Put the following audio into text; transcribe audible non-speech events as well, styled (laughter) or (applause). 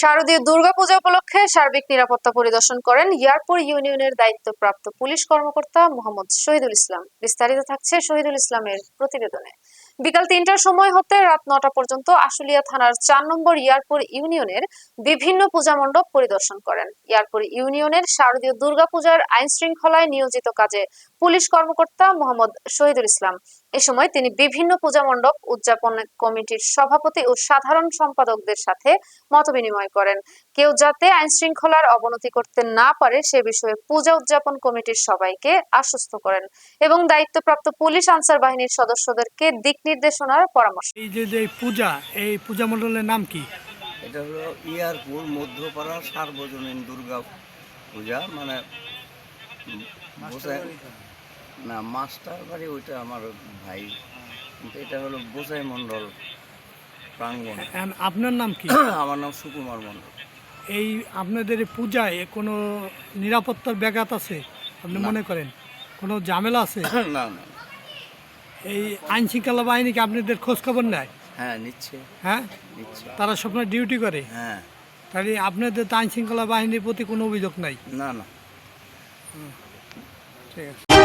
শারদীয় দুর্গাপূজা উপলক্ষে সার্বিক নিরাপত্তা পরিদর্শন করেন ইয়ারপুর ইউনিয়নের দায়িত্বপ্রাপ্ত পুলিশ কর্মকর্তা মোহাম্মদ শহীদুল ইসলাম। বিস্তারিত থাকছে শহীদুল ইসলামের প্রতিবেদনে। বিকাল তিনটার সময় হতে রাত নটা পর্যন্ত আশুলিয়া থানার চার নম্বর ইয়ারপুর ইউনিয়নের বিভিন্ন পূজা মণ্ডপ পরিদর্শন করেন। ইয়ারপুর ইউনিয়নের শারদীয় দুর্গাপূজার আইন শৃঙ্খলায় নিয়োজিত কাজে পুলিশ কর্মকর্তা মোহাম্মদ শহীদুল ইসলাম। এ সময় তিনি বিভিন্ন পূজা মণ্ডপ, উদযাপন কমিটির সভাপতি ও সাধারণ সম্পাদকদের সাথে মতবিনিময় করেন। কেউ যাতে আইন শৃঙ্খলার অবনতি করতে না পারে সে বিষয়ে পূজা উদযাপন কমিটির সবাইকে আশ্বস্ত করেন এবং দায়িত্বপ্রাপ্ত পুলিশ আনসার বাহিনীর সদস্যদেরকে দিক নির্দেশনার পরামর্শ। এই যে যে পূজা এই পূজা মণ্ডলের নাম কি? এটা হলো ইয়ারপুর মধ্যপাড়া সার্বজনীন দুর্গা পূজা মানে না মাস্টার বাড়ি ওইটা আমার ভাই কিন্তু এটা হলো বোসাই মণ্ডল প্রাঙ্গণ। আপনার নাম কি? (coughs) আমার নাম সুকুমার মণ্ডল। এই আপনাদের এই পূজায় কোনো নিরাপত্তার ব্যাঘাত আছে? আপনি মনে করেন? কোনো ঝামেলা আছে? (coughs) না না। এই আইন শৃঙ্খলা বাহিনী কি আপনাদের খোঁজ খবর নেয়? হ্যাঁ নিচ্ছে। হ্যাঁ? তারা সবসময় ডিউটি করে? হ্যাঁ। তাহলে আপনাদের তো আইন শৃঙ্খলা বাহিনীর প্রতি কোনো অভিযোগ নাই? না না। ঠিক আছে।